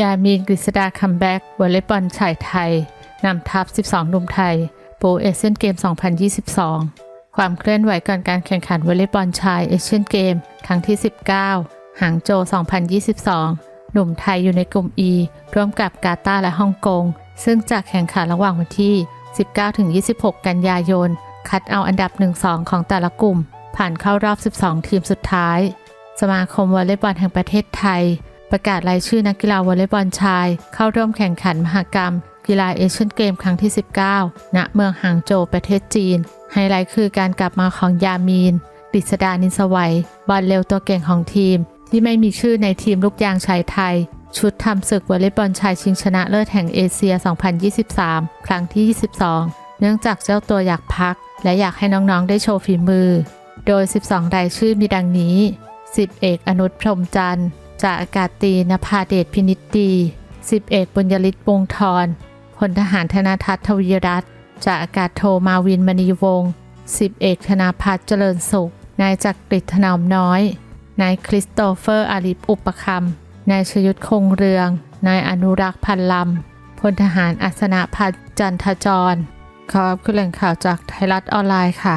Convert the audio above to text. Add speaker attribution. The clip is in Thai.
Speaker 1: ยามีนกฤษดาคัมแบ็กวอลเลย์บอลชายไทยนำทัพ 12หนุ่มไทยโปรเอเชียนเกม 2022 ความเคลื่อนไหวก่อนการแข่งขันวอลเลย์บอลชายเอเชียนเกม ครั้งที่ 19 หางโจ 2022 หนุ่มไทยอยู่ในกลุ่ม E ร่วมกับกาตาร์และฮ่องกง ซึ่งจะแข่งขันระหว่างวันที่ 19-26 กันยายน คัดเอาอันดับ 1-2 ของแต่ละกลุ่ม ผ่านเข้ารอบ 12 ทีมสุดท้าย สมาคมวอลเลย์บอลแห่งประเทศไทย ประกาศรายชื่อนักกีฬาวอลเลย์บอลชาย เข้าร่วมแข่งขันมหกรรม กีฬาเอเชียนเกมครั้งที่ 19 ณ เมืองหางโจวประเทศจีน ไฮไลท์คือการกลับมาของยามีนกฤษดานินสวัย บอลเร็วตัวเก่งของทีม ที่ไม่มีชื่อในทีมลูกยางชายไทย ชุดทำศึกวอลเลย์บอลชายชิงชนะเลิศแห่งเอเชีย 2023 ครั้งที่ 22 เนื่องจากเจ้าตัวอยากพัก และอยากให้น้องๆได้โชว์ฝีมือ โดย 12 รายชื่อมีดังนี้ 10 เอกอนุชพรมจันทร์ จากอากาศตีนภาเดชพินิตดี10เอกบุญยฤทธิ์วงทรพลทหารธนทัศน์ทวีรัตน์จากอากาศโทมาวินมณีวงศ์10เอกธนาพัฒน์เจริญสุข นายจักริดถนอมน้อย นายคริสโตเฟอร์อาริฟอุปคำนายชยุทธคงเรือง นายอนุรักษ์พันลำพลทหารอัศนพัฒน์จันทจรขอบคุณแหล่งข่าวจากไทยรัฐออนไลน์ค่ะ